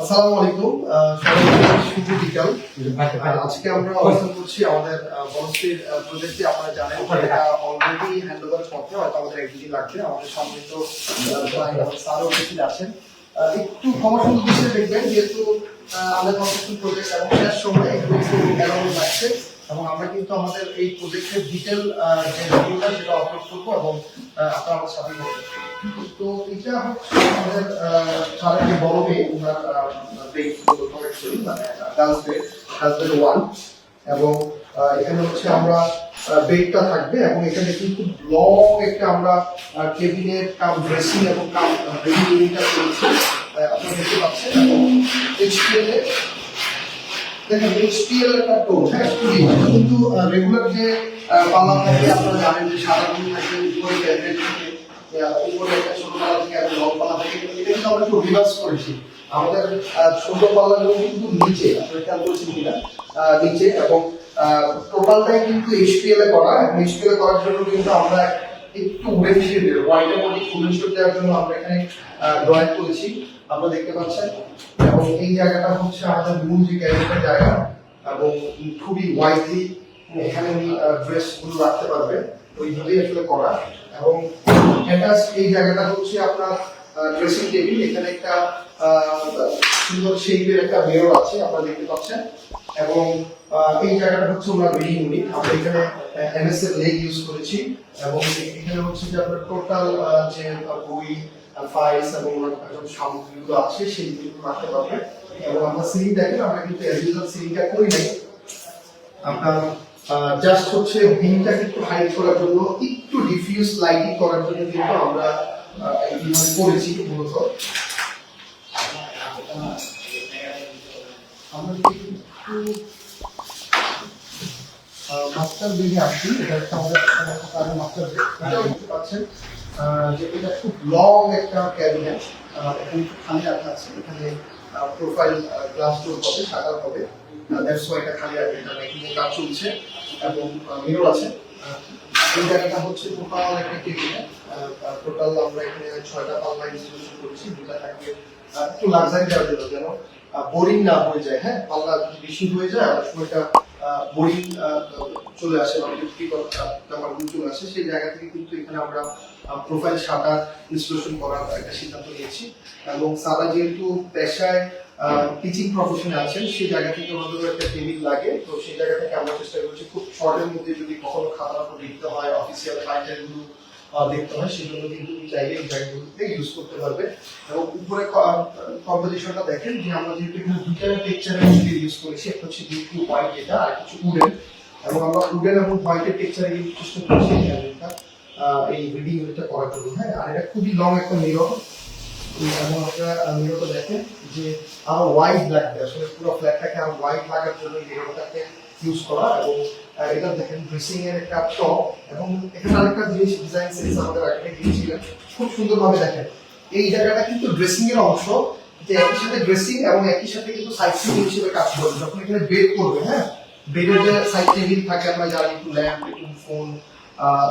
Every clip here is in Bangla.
আসসালামু আলাইকুম সবাইকে শুভ বিকাল। আজকে আমরা অবস্থান করছি আমাদের বনশ্রীর প্রজেক্টে। আপনারা জানেন এটা অলরেডি হ্যান্ড ওভার পথে হয়তো আমাদের এক দুদিন লাগবে। আমাদের সম্মিলিত স্যারও উপস্থিত আছেন। একটু ক্ষমা সুন্দর দেখবেন, যেহেতু আমাদের কনস্ট্রাকশন প্রজেক্ট এবং শেষ সময় একটু লাগছে। এবং আমরা কিন্তু আমাদের এই প্রজেক্টের ডিটেল যে ভিডিওটা সেটা আপলোড করব এবং আপনারা সাথে তো এটা হচ্ছে আমাদের সারা যে বড় মেয়ে ওনার ওয়ান এবং এখানে হচ্ছে আমরা বেডটা থাকবে এবং এখানে কিন্তু লং একটা আমরা কেবিনেট কাম ড্রেসিং এবং কাম ইউনিটটা করেছি আপনারা দেখতে পাচ্ছেন। এবং এইচপিএল দেখেন এইচপিএল একটা টোন হ্যাঁ কিন্তু রেগুলার যে পাল্লা থাকে, আপনারা জানেন যে সাদা রঙ থাকে, উপরে থাকে উপরে একটা ছোট পাল্লা থাকে, একটা লং পাল্লা থাকে এটা কিন্তু আমরা একটু রিভার্স করেছি। আমাদের ছোট পাল্লাগুলো কিন্তু নিচে, আপনারা খেয়াল করেছেন কিনা? নিচে, এবং টোটালটাই কিন্তু এইচপিএল এ করা এইচপিএল এ করার জন্য কিন্তু আমরা একটু উডেন শেপের হোয়াইটের মধ্যে শেপ দেওয়ার জন্য আমরা এখানে ড্রয়িং করেছি। আপনারা দেখতে পাচ্ছেন, এবং এই জায়গাটা হচ্ছে আমাদের মূল যে ক্যারিয়ারের জায়গা, এবং খুবই ওয়াইডলি এখানে উনি ড্রেসগুলো রাখতে পারবে ওইভাবেই আসলে করা। এবং এটা এই জায়গাটা হচ্ছে আপনার ড্রেসিং টেবিল এখানে একটা সুন্দর শেপের একটা মিরর আছে, আপনারা দেখতে পাচ্ছেন। এবং এই জায়গাটা হচ্ছে ওনার রিডিং ইউনিট আমরা এখানে এমএস এর লেগ ইউজ করেছি। এবং এখানে হচ্ছে যে আপনার টোটাল যে বই ফাইলস এবং ওনার সামগ্রীগুলো আছে, সেইগুলো রাখতে পারবে এবং আমরা সিলিং দেখেন আমরা কিন্তু অ্যাজ ইউজুয়াল সিলিংটা করি নাই। আপনার জাস্ট হচ্ছে বিমটাকে একটু হাইড করার জন্য, একটু ডিফিউজ লাইটিং করার জন্য কিন্তু আমরা করেছি মূলত। মাস্টার বেডে আসি, এটা হচ্ছে আমাদের মাস্টার দেখতে পাচ্ছেন যে এটা খুব লং একটা ক্যাবিনেট এখানে একটু খালি রাখা আছে। এখানে প্রোফাইল গ্লাস ডোর হবে, শাটার হবে। দ্যাটস ওয়াই এটা খালি রাখবে এটা মেকিং কাজ চলছে এবং মিরর আছে। হচ্ছে টোটাল একটা টোটাল আমরা এখানে ছয়টা পাল্লা ইনস্টলেশন দুটা থাকবে একটু দেওয়ার জন্য যেন বোরিং না হয়ে যায় হ্যাঁ? পাল্লা যদি বেশি হয়ে যায় অনেক সময় এটা বোরিং চলে আসে বা আহ, ব্যাপারগুলো চলে আসে। সেই জায়গা থেকে কিন্তু এখানে আমরা প্রোফাইল শাটার ইনস্টলেশন করার একটা সিদ্ধান্ত নিয়েছি। এবং সাদা যেহেতু পেশায় টিচিং প্রফেশনে আছেন, সেই জায়গা থেকে আমাদের একটা টেবিল লাগে। তো সেই জায়গা থেকে আমরা চেষ্টা করছি, খুব শর্টের মধ্যে যদি কখনো খাতা লিখতে হয় অফিসিয়াল ফাইলগুলো দেখতে হয় সেজন্য কিন্তু চাইলে এই জায়গাগুলোতে ইউজ করতে পারবে এবং উপরে কম্পোজিশনটা দেখেন যে আমরা যেহেতু এখানে দুইটা টেক্সচারের মধ্যে ইউজ করেছি, একটা হচ্ছে ডিউটি হোয়াইট যেটা, আর কিছু উডেন এবং আমরা উডেন এবং হোয়াইটের টেক্সচারে ইউজ চেষ্টা করছি এই রিডিং ইউনিটটা করার জন্য। হ্যাঁ আর এটা খুবই লং একটা মিরর এবং আপনারা মিররটা দেখেন যে আরও হোয়াইট লাগবে আসলে পুরো ফ্ল্যাটটাকে আরও হোয়াইট লাগার জন্য মিররটাকে ইউজ করা এবং এটা দেখেন ড্রেসিং এর একটা টপ এবং এখানে আরেকটা জিনিস ডিজাইন সেন্স আমাদের আগে দিয়েছিলেন খুব সুন্দরভাবে দেখেন। এই জায়গাটা কিন্তু ড্রেসিং এর অংশ, যে একই সাথে ড্রেসিং এবং একই সাথে কিন্তু সাইড টেবিল হিসেবে কাজ করবে। যখন এখানে বেড করবে হ্যাঁ? বেডের যে সাইড টেবিল থাকে, আমরা জানি একটু ল্যাম্প একটু ফোন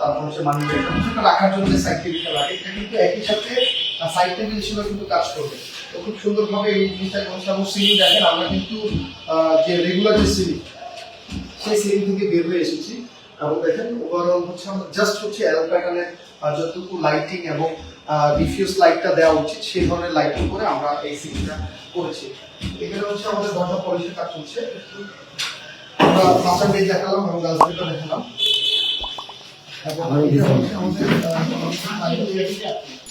তারপর হচ্ছে মানি ব্যাগ রাখার জন্য সাইড টেবিলটা লাগে, এটা কিন্তু একই সাথে সাইড টেবিল হিসেবে কিন্তু কাজ করবে। তো খুব সুন্দরভাবে এই জিনিসটা করছে এবং সিলিং দেখেন আমরা কিন্তু যে রেগুলার যে সিলিং সেই সিলিং থেকে বের হয়ে এসেছি। এবং দেখেন ওভারঅল হচ্ছে আমরা জাস্ট হচ্ছে অ্যারো প্যাটার্নের যতটুকু লাইটিং এবং ডিফিউজ লাইটটা দেওয়া উচিত সেই ধরনের লাইটিং করে আমরা এই সিলিংটা করেছি। এখানে হচ্ছে আমাদের দরজা পলিশের কাজ চলছে। আমরা মাস্টার বেড দেখালাম এবং গার্লস দেখালাম। এবং আমাদের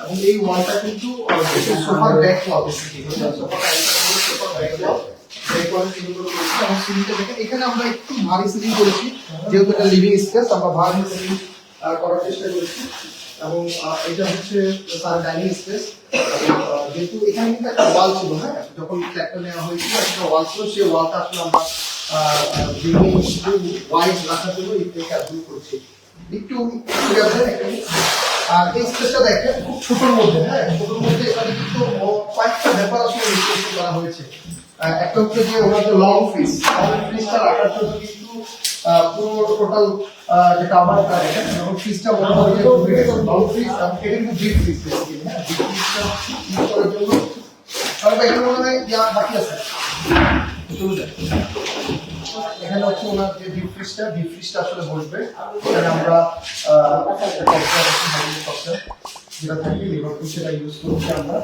এবং এই ওয়ালটা কিন্তু ব্যাক এখানে আমরা একটু ভারী সিলিং করেছি, যেহেতু এটা লিভিং স্পেস আমরা ভারী সিলিং করার চেষ্টা করেছি। এবং এটা হচ্ছে তার ডাইনিং স্পেস যেহেতু এখানে কিন্তু একটা ওয়াল ছিল হ্যাঁ? যখন ফ্ল্যাটটা নেওয়া হয়েছিল, একটা ওয়াল ছিল, সেই ওয়ালটা আসলে আমরা জন্য এই কাজগুলো একটু আর খুব ছোটোর মধ্যে হ্যাঁ? ছোটোর মধ্যে এখানে কিন্তু কয়েকটা ব্যাপার আসলে হয়েছে। একটা হচ্ছে যে ওনার যে লং ফ্রিজ লং ফ্রিজটা রাখার কিন্তু পুরো টোটাল যে কাভারটা দেখেন এবং ফ্রিজটা বড় হয়ে লং ফ্রিজ এবং এটা কিন্তু ফ্রিজ বেসিক্যালি হ্যাঁ? ডিপ ফ্রিজটা ইউজ করার জন্য। তাহলে এখানে মনে হয় ইয়া বাকি আছে? এখানে হচ্ছে ওনার যে ডিপ ফ্রিজটা ডিপ ফ্রিজটা আসলে বসবে। এখানে আমরা যেটা থাকে লিভারপুল সেটা ইউজ করছি আমরা।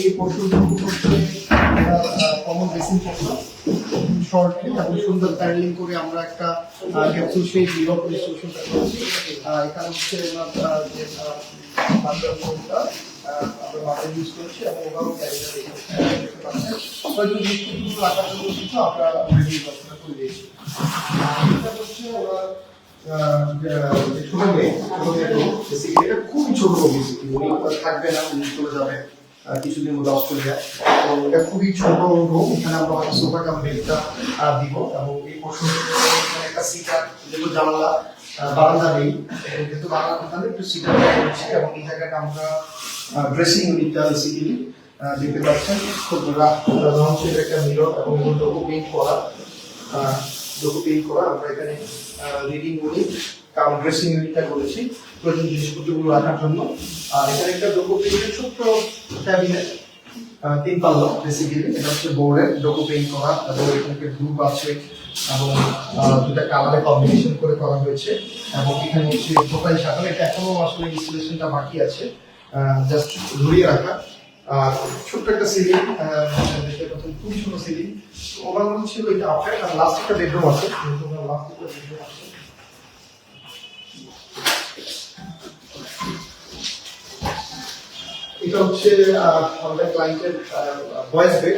এই পোর্শনটুকু কমন বেসিন পোর্শন শর্টলি এবং সুন্দর প্যানেলিং করে আমরা একটা ক্যাপসুল সেই আহ, এখানে হচ্ছে ওনার যে বাথরুমটা আমরা মাথায় ইউজ করছি এবং আমরা ছোট মেয়ে ছোট মেয়ে এটা খুবই ছোট উনি থাকবে না উনি চলে যাবে। কিছুদিন মধ্যে অস্ট্রেলিয়া। তো এটা খুবই ছোট রোগ এখানে আমরা হয়তো সোফা কাম দিব এবং এই পোর্শন একটা সিটার যেগুলো জানালা বারান্দা নেই যেহেতু বারান্দা ওখানে একটু সিটার করেছি এবং এই জায়গাটা আমরা ড্রেসিং ইউনিটটা বেসিক্যালি দেখতে পাচ্ছেন, খুব লঞ্চ একটা মিরর এবং পেইন্ট করা পেইন্ট করা, আমরা এখানে রিডিং ইউনিট কাম ড্রেসিং ইউনিটটা করেছি প্রয়োজন জিনিসপত্রগুলো রাখার জন্য। আর এখানে একটা লোগো পেইন্টের ছোট্ট ক্যাবিনেট তিন পাল্লা বেসিক্যালি এটা হচ্ছে বোর্ডের লোগো পেইন্ট করা। এবং এখানে গ্রুপ আছে, এবং দুটা কালারে কম্বিনেশন করে করা হয়েছে। এবং এখানে হচ্ছে প্রোফাইল সাজানো এটা এখনও আসলে ইনস্টলেশনটা বাকি আছে। জাস্ট ঘুরিয়ে রাখা। আর ছোট্ট একটা সিলিং দেখতে পাচ্ছেন খুবই ছোট সিলিং ওভারঅল ছিল এটা আপডেট আর লাস্ট একটা বেডরুম আছে। লাস্ট একটা বেডরুম আছে। এটা হচ্ছে আমাদের ক্লায়েন্টের ভয়েস বেড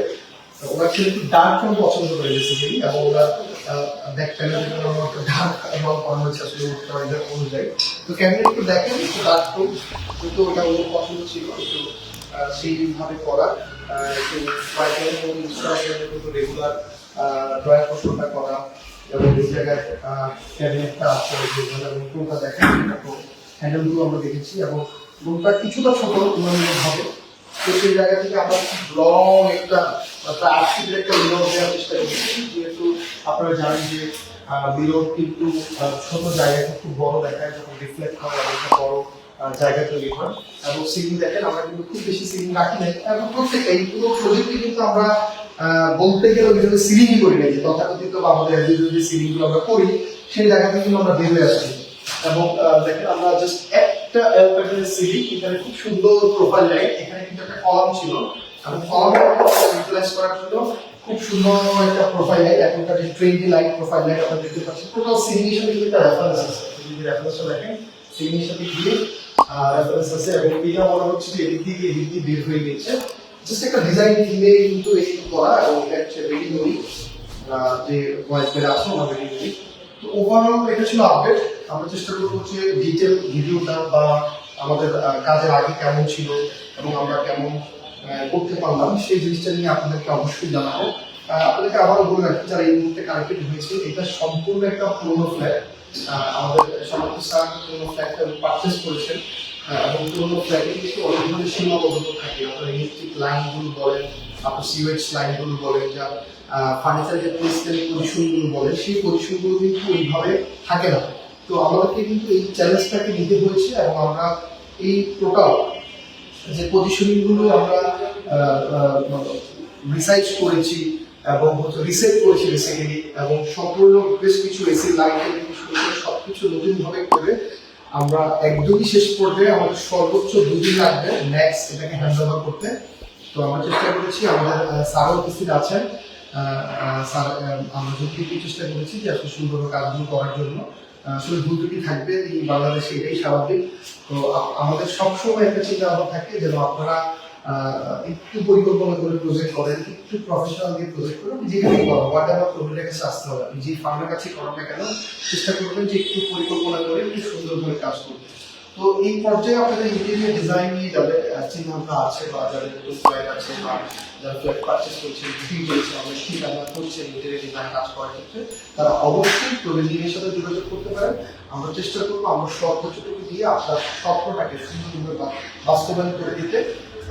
ওরা ছিল একটু ডার্ক টোন পছন্দ করে বেসিক্যালি এবং ওরা ব্যাক প্যানেলের জন্য একটা ডার্ক রং করা হয়েছে আসলে অনুযায়ী। তো ক্যামেরা একটু দেখেন, একটু ডার্ক টোন কিন্তু ওটা ওর পছন্দ ছিল, একটু সেইভাবে করা। একটু হোয়াইটের এবং ইনস্টাগ্রামের মতো রেগুলার ড্রয়ার পোর্শনটা করা। এবং এই জায়গায় ক্যাবিনেটটা আছে যেগুলো এবং টোনটা দেখেন। হ্যান্ডেলগুলো আমরা দেখেছি, এবং রুমটা কিছুটা ছোট হবে। তো সেই জায়গা থেকে আমরা লং একটা আট ফিটের একটা মিরর দেওয়ার চেষ্টা করেছি। যেহেতু আপনারা জানেন যে বিরোধ কিন্তু ছোট জায়গাটা খুব বড় দেখায় যখন রিফ্লেক্ট হয় একটা বড় জায়গা তৈরি হয়। এবং সিলিং দেখেন, আমরা কিন্তু খুব বেশি সিলিং রাখি নাই। এবং প্রত্যেকটা, এই পুরো প্রজেক্টে কিন্তু আমরা বলতে গেলে ওই জন্য সিলিংই করি নাই তথাকথিত বা আমাদের অ্যাজ যে সিলিংগুলো আমরা করি, সেই জায়গা থেকে কিন্তু আমরা বের হয়ে আসছি এবং দেখেন, আমরা জাস্ট একটা প্যাটার্নের সিলিং, এখানে খুব সুন্দর প্রোফাইল লাইট এখানে কিন্তু একটা কলাম ছিল। এবং কলামটা ইউটিলাইজ করার জন্য খুব সুন্দর একটা প্রোফাইল লাইট এখনকার যে ট্রেন্ডি লাইট প্রোফাইল লাইট আপনারা দেখতে পাচ্ছেন। টোটাল সিলিং এর সাথে একটা রেফারেন্স আছে। যদি রেফারেন্সটা দেখেন সিলিং এর সাথে গিয়ে রেফারেন্স আছে এবং এটা মনে হচ্ছে যে এদিক দিয়ে এদিক দিয়ে বের হয়ে গেছে। জাস্ট একটা ডিজাইন কিনে কিন্তু এই করা এবং এটা হচ্ছে রেডি করি যে ভয়েস বের আছে রেডি করি তো ওভারঅল এটা ছিল আপডেট আমরা চেষ্টা করব যে ডিটেল ভিডিওটা বা আমাদের কাজের আগে কেমন ছিল এবং আমরা কেমন করতে পারলাম, সেই জিনিসটা নিয়ে আপনাদেরকে অবশ্যই জানাব। আপনাদেরকে আবারও বলে রাখি, যারা এই মুহূর্তে কানেক্টেড হয়েছে, এটা সম্পূর্ণ একটা পুরোনো ফ্ল্যাট আমাদের সমর্থ স্যার পুরোনো ফ্ল্যাটটা পারচেস করেছেন। এবং পুরোনো ফ্ল্যাটে কিন্তু অনেক ধরনের সীমাবদ্ধতা থাকে। আপনার ইলেকট্রিক লাইনগুলো বলেন আপনার সিওয়েজ লাইনগুলো বলেন, যা ফার্নিচার যে প্লেসমেন্ট পজিশনগুলো বলে সেই পজিশনগুলো কিন্তু এইভাবে থাকে না। তো আমাদেরকে কিন্তু এই চ্যালেঞ্জটাকে নিতে হয়েছে এবং আমরা এই টোটাল যে পজিশনিংগুলো আমরা রিসার্চ করেছি এবং হচ্ছে রিসেট করেছি বেসিক্যালি এবং সম্পূর্ণ বেশ কিছু এসি লাইন থেকে শুরু করে সবকিছু নতুন করে আমরা একদমই শেষ পর্যায়ে আমাদের সর্বোচ্চ দুদিন লাগবে নেক্সট এটাকে হ্যান্ড করতে। তো আমরা চেষ্টা করেছি, আমাদের স্যারও উপস্থিত আছেন স্যার আমরা যতটুকু চেষ্টা করেছি যে আসলে সুন্দর কাজগুলো করার জন্য। আসলে ভুল ত্রুটি থাকবে, এই বাংলাদেশে এটাই স্বাভাবিক। তো আমাদের সবসময় একটা চিন্তা ভাবনা থাকে যেন আপনারা একটু পরিকল্পনা করে প্রজেক্ট করেন, একটু প্রফেশনাল দিয়ে প্রজেক্ট করেন যেখানেই করেন হোয়াট এভার প্রবলেমের কাছে আসতে হবে। আপনি যে ফার্মের কাছে করেন না কেন, চেষ্টা করবেন যে একটু পরিকল্পনা করে, একটু সুন্দর করে কাজ করতে। তো এই পর্যায়ে আপনাদের ইন্টেরিয়র ডিজাইন নিয়ে যাদের চিন্তা ভাবনা আছে বা যাদের আছে বা যারা ফ্ল্যাট পারচেস করছেন করেছে অনেক চিন্তা করছে ইন্টেরিয়র ডিজাইন কাজ করার ক্ষেত্রে, তারা অবশ্যই প্রবীণদের সাথে যোগাযোগ করতে পারেন। আমরা চেষ্টা করব, আমরা সর্বোচ্চটুকু দিয়ে আপনার স্বপ্নটাকে সুন্দরভাবে বাস্তবায়ন করে দিতে।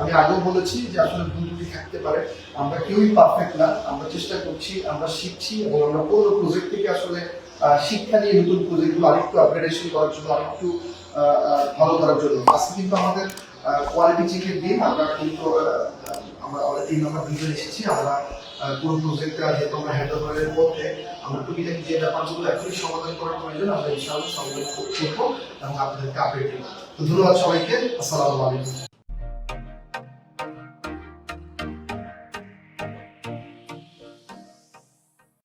আমি আগেও বলেছি যে আসলে ভুল ত্রুটি থাকতে পারে। আমরা কেউই পারফেক্ট না। আমরা চেষ্টা করছি, আমরা শিখছি এবং আমরা কোনো প্রজেক্ট থেকে আসলে শিক্ষা নিয়ে নতুন প্রজেক্টগুলো আরেকটু আপগ্রেডেশন করার জন্য, আরেকটু ভালো করার জন্য। আজকে কিন্তু আমাদের কোয়ালিটি চেকের দিন। আমরা কিন্তু আমরা তিন নম্বর ভিডিও এসেছি। আমরা কোনো প্রজেক্টে যেহেতু আমরা হ্যান্ড ওভারের মধ্যে আমরা টুকিটাকি যে ব্যাপারগুলো এখনই সমাধান করার প্রয়োজন, আমরা ইনশাআল্লাহ সমাধান করব এবং আপনাদেরকে আপডেট দেবো তো ধন্যবাদ সবাইকে। আসসালামু আলাইকুম।